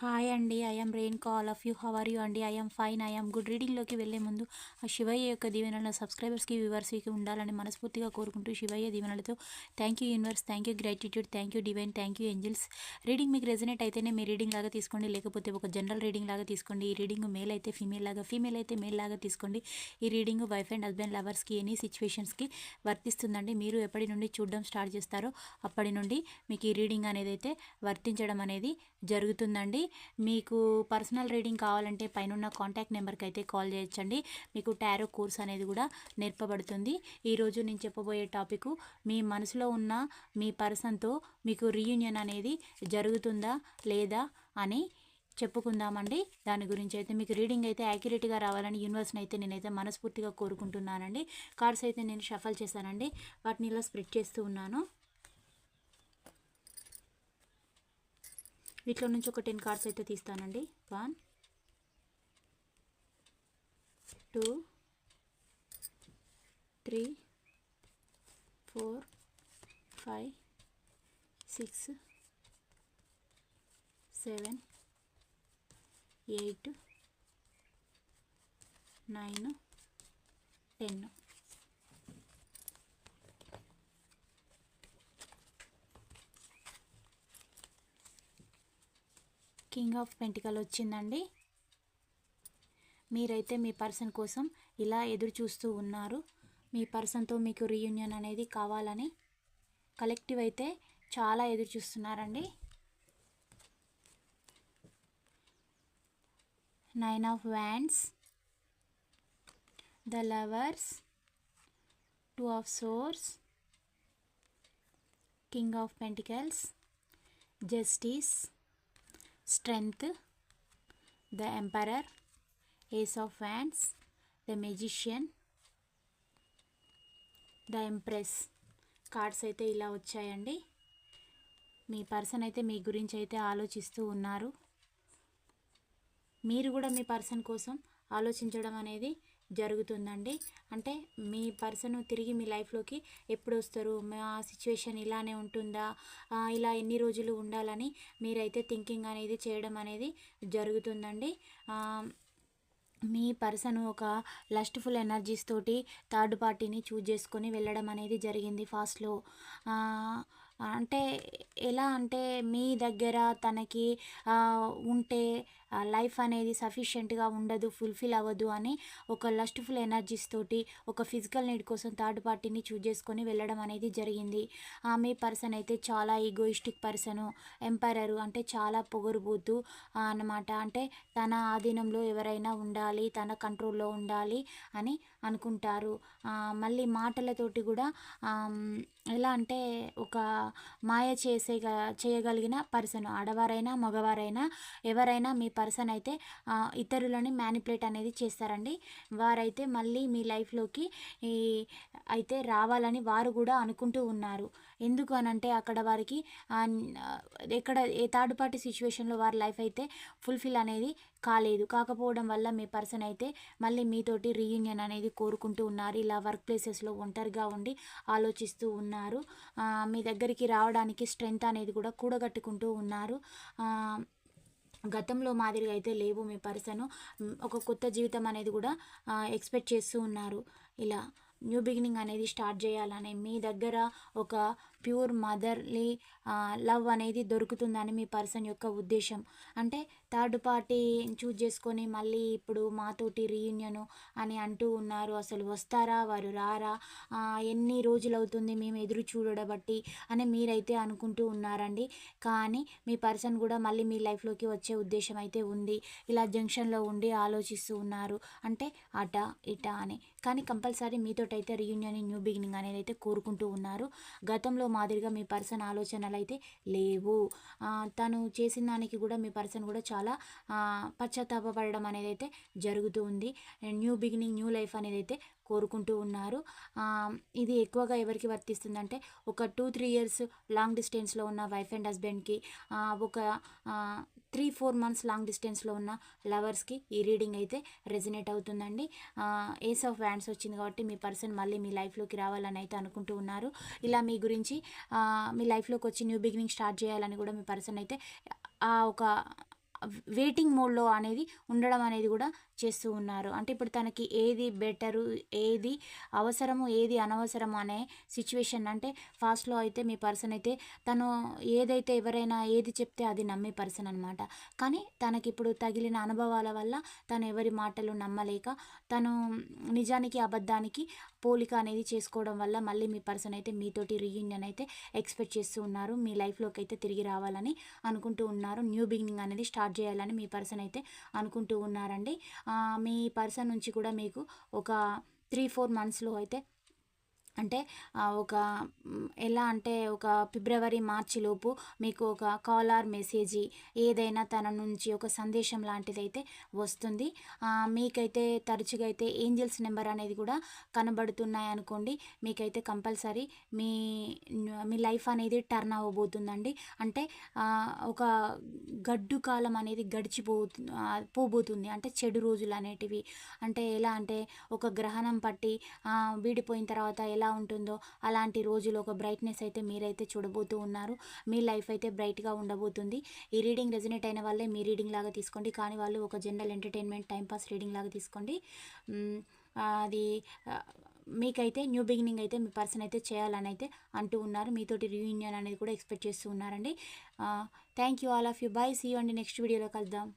Hi అండి I'm rain call of you how are you అండి I'm fine I'm good రీడింగ్లోకి వెళ్ళే ముందు ఆ శివయ్య యొక్క దీవెనల సబ్స్క్రైబర్స్కి వ్యూవర్స్కి ఉండాలని మనస్ఫూర్తిగా కోరుకుంటూ శివయ్య దీవెనలతో thank you universe thank you gratitude thank you divine thank you angels reading మీకు రెజనేట్ అయితేనే మీ రీడింగ్ లాగా తీసుకోండి. లేకపోతే ఒక జనరల్ రీడింగ్ లాగా తీసుకోండి. ఈ రీడింగ్ మేల్ అయితే ఫీమేల్ లాగా ఫీమేల్ అయితే మేల్ లాగా తీసుకోండి. ఈ రీడింగ్ వైఫ్ అండ్ హస్బెండ్ లవర్స్కి ఎనీ సిచ్యువేషన్స్కి వర్తిస్తుందండి. మీరు ఎప్పటి నుండి చూడడం స్టార్ట్ చేస్తారో అప్పటి నుండి మీకు ఈ రీడింగ్ అనేది అయితే వర్తించడం అనేది జరుగుతుందండి. మీకు పర్సనల్ రీడింగ్ కావాలంటే పైన కాంటాక్ట్ నెంబర్కి అయితే కాల్ చేయొచ్చండి. మీకు టారో కోర్స్ అనేది కూడా నేర్పబడుతుంది. ఈరోజు నేను చెప్పబోయే టాపిక్ మీ మనసులో ఉన్న మీ పర్సన్తో మీకు రీయూనియన్ అనేది జరుగుతుందా లేదా అని చెప్పుకుందామండి. దాని గురించి అయితే మీకు రీడింగ్ అయితే యాక్యురేట్గా రావాలని యూనివర్స్ని అయితే నేనైతే మనస్ఫూర్తిగా కోరుకుంటున్నానండి. కార్డ్స్ అయితే నేను షఫల్ చేశానండి. వాటిని ఇలా స్ప్రెడ్ చేస్తూ ఉన్నాను. వీటిలో నుంచి ఒక టెన్ కార్డ్స్ అయితే తీస్తానండి. One two three four five six seven eight nine ten. King of pentacle వచ్చిందండి. మీరైతే మీ పర్సన్ కోసం ఇలా ఎదురు చూస్తూ ఉన్నారు. మీ పర్సన్తో మీకు రీయూనియన్ అనేది కావాలని కలెక్టివ్ అయితే చాలా ఎదురు చూస్తున్నారండి. Nine of wands the lovers two of swords king of pentacles justice strength the emperor ace of fans the magician the empress cards అయితే ఇలా వచ్చాయండి. మీ పర్సన్ అయితే మీ గురించి అయితే ఆలోచిస్తూ ఉన్నారు. మీరు కూడా మీ పర్సన్ కోసం ఆలోచించడం అనేది జరుగుతుందండి. అంటే మీ పర్సన్ తిరిగి మీ లైఫ్లోకి ఎప్పుడు వస్తారు మా సిచ్యువేషన్ ఇలానే ఉంటుందా? ఇలా ఎన్ని రోజులు ఉండాలని మీరైతే థింకింగ్ అనేది చేయడం అనేది జరుగుతుందండి. మీ పర్సన్ ఒక లస్ట్ఫుల్ ఎనర్జీస్ తోటి థర్డ్ పార్టీని చూజ్ చేసుకొని వెళ్ళడం అనేది జరిగింది ఫాస్ట్లో. అంటే ఎలా అంటే మీ దగ్గర తనకి ఉంటే లైఫ్ అనేది సఫిషియెంట్గా ఉండదు ఫుల్ఫిల్ అవ్వదు అని ఒక లస్ట్ఫుల్ ఎనర్జీస్ తోటి ఒక ఫిజికల్ నీడ్ కోసం థర్డ్ పార్టీని చూజ్ చేసుకొని వెళ్ళడం అనేది జరిగింది. మీ పర్సన్ అయితే చాలా ఈగోయిస్టిక్ పర్సను ఎంపైరరు అంటే చాలా పొగరుబోతూ అన్నమాట. అంటే తన ఆధీనంలో ఎవరైనా ఉండాలి తన కంట్రోల్లో ఉండాలి అని అనుకుంటారు. మళ్ళీ మాటలతోటి కూడా ఎలా అంటే ఒక మాయ చేసే చేయగలిగిన పర్సన్ ఆడవారైనా మగవారైనా ఎవరైనా మీ పర్సన్ అయితే ఇతరులని మ్యానిపులేట్ అనేది చేస్తారండి. వారైతే మళ్ళీ మీ లైఫ్లోకి ఈ అయితే రావాలని వారు కూడా అనుకుంటూ ఉన్నారు. ఎందుకు అని అంటే అక్కడ వారికి ఎక్కడ ఏ థర్డ్ పార్టీ సిచ్యువేషన్లో వారి లైఫ్ అయితే ఫుల్ఫిల్ అనేది కాలేదు. కాకపోవడం వల్ల మీ పర్సన్ అయితే మళ్ళీ మీతోటి రీయూనియన్ అనేది కోరుకుంటూ ఉన్నారు. ఇలా వర్క్ ప్లేసెస్లో ఒంటరిగా ఉండి ఆలోచిస్తూ ఉన్నారు. మీ దగ్గరికి రావడానికి స్ట్రెంగ్త్ అనేది కూడా కూడగట్టుకుంటూ ఉన్నారు. గతంలో మాదిరిగా అయితే లేవు మీ పర్సన్. ఒక కొత్త జీవితం అనేది కూడా ఎక్స్పెక్ట్ చేస్తూ ఉన్నారు. ఇలా న్యూ బిగినింగ్ అనేది స్టార్ట్ చేయాలని మీ దగ్గర ఒక ప్యూర్ మదర్లీ లవ్ అనేది దొరుకుతుందని మీ పర్సన్ యొక్క ఉద్దేశం. అంటే థర్డ్ పార్టీ చూజ్ చేసుకొని మళ్ళీ ఇప్పుడు మాతోటి రీయూనియన్ అని అంటూ ఉన్నారు. అసలు వస్తారా? వారు రారా? ఎన్ని రోజులు అవుతుంది మేము ఎదురు చూడబట్టి అని మీరైతే అనుకుంటూ ఉన్నారండి. కానీ మీ పర్సన్ కూడా మళ్ళీ మీ లైఫ్లోకి వచ్చే ఉద్దేశం అయితే ఉంది. ఇలా జంక్షన్లో ఉండి ఆలోచిస్తూ ఉన్నారు. అంటే అట ఇట అని. కానీ కంపల్సరీ మీతోటైతే అయితే రీయూనియన్ న్యూ బిగినింగ్ అనేది అయితే కోరుకుంటూ ఉన్నారు. గతంలో మాదిరిగా మీ పర్సన్ ఆలోచనలు అయితే లేవు తను చేసిన దానికి కూడా మీ పర్సన్ కూడా చాలా పశ్చాత్తాపడడం అనేది అయితే జరుగుతూ ఉంది. న్యూ బిగినింగ్ న్యూ లైఫ్ అనేది అయితే కోరుకుంటూ ఉన్నారు. ఇది ఎక్కువగా ఎవరికి వర్తిస్తుందంటే ఒక టూ త్రీ ఇయర్స్ లాంగ్ డిస్టెన్స్లో ఉన్న వైఫ్ అండ్ హస్బెండ్కి ఒక త్రీ ఫోర్ మంత్స్ లాంగ్ డిస్టెన్స్లో ఉన్న లవర్స్కి ఈ రీడింగ్ అయితే రెజినేట్ అవుతుందండి. ఏస్ ఆఫ్ హ్యాండ్స్ వచ్చింది కాబట్టి మీ పర్సన్ మళ్ళీ మీ లైఫ్లోకి రావాలని అయితే అనుకుంటూ ఉన్నారు. ఇలా మీ గురించి మీ లైఫ్లోకి వచ్చి న్యూ బిగినింగ్ స్టార్ట్ చేయాలని కూడా మీ పర్సన్ అయితే ఆ ఒక వెయిటింగ్ మోడ్లో అనేది ఉండడం అనేది కూడా చేస్తూ ఉన్నారు. అంటే ఇప్పుడు తనకి ఏది బెటరు ఏది అవసరము ఏది అనవసరము అనే సిచ్యువేషన్ అంటే ఫాస్ట్లో అయితే మీ పర్సన్ అయితే తను ఏదైతే ఎవరైనా ఏది చెప్తే అది నమ్మే పర్సన్ అనమాట కానీ తనకి ఇప్పుడు తగిలిన అనుభవాల వల్ల తను ఎవరి మాటలు నమ్మలేక తను నిజానికి అబద్ధానికి పోలిక అనేది చేసుకోవడం వల్ల మళ్ళీ మీ పర్సన్ అయితే మీతోటి రీయూనియన్ అయితే ఎక్స్పెక్ట్ చేస్తూ ఉన్నారు. మీ లైఫ్లోకి అయితే తిరిగి రావాలని అనుకుంటూ ఉన్నారు. న్యూ బిగినింగ్ అనేది స్టార్ట్ చేయాలని మీ పర్సన్ అయితే అనుకుంటూ ఉన్నారండి. మీ పర్సన్ నుంచి కూడా మీకు ఒక త్రీ ఫోర్ మంత్స్లో అయితే అంటే ఒక ఎలా అంటే ఒక ఫిబ్రవరి మార్చి లోపు మీకు ఒక కాల్ ఆర్ మెసేజ్ ఏదైనా తన నుంచి ఒక సందేశం లాంటిది అయితే వస్తుంది. మీకైతే తరచుగా అయితే ఏంజల్స్ నెంబర్ అనేది కూడా కనబడుతున్నాయి అనుకోండి మీకైతే కంపల్సరీ మీ మీ లైఫ్ అనేది టర్న్ అవ్వబోతుందండి. అంటే ఒక గడ్డు కాలం అనేది గడిచిపో పోబోతుంది. అంటే చెడు రోజులు అనేటివి. అంటే ఎలా అంటే ఒక గ్రహణం పట్టి వీడిపోయిన తర్వాత ఎలా ఉంటుందో అలాంటి రోజులు ఒక బ్రైట్నెస్ అయితే మీరైతే చూడబోతూ ఉన్నారు. మీ లైఫ్ అయితే బ్రైట్గా ఉండబోతుంది. ఈ రీడింగ్ రెజినేట్ అయిన వాళ్ళే మీ రీడింగ్ లాగా తీసుకోండి. కానీ వాళ్ళు ఒక జనరల్ ఎంటర్టైన్మెంట్ టైంపాస్ రీడింగ్ లాగా తీసుకోండి. అది మీకైతే న్యూ బిగినింగ్ అయితే మీ పర్సన్ అయితే చేయాలని అయితే అంటూ ఉన్నారు. మీతోటి రీయూనియన్ అనేది కూడా ఎక్స్పెక్ట్ చేస్తూ ఉన్నారండి. Thank you all of you bye see అండి. నెక్స్ట్ వీడియోలో కలుద్దాం.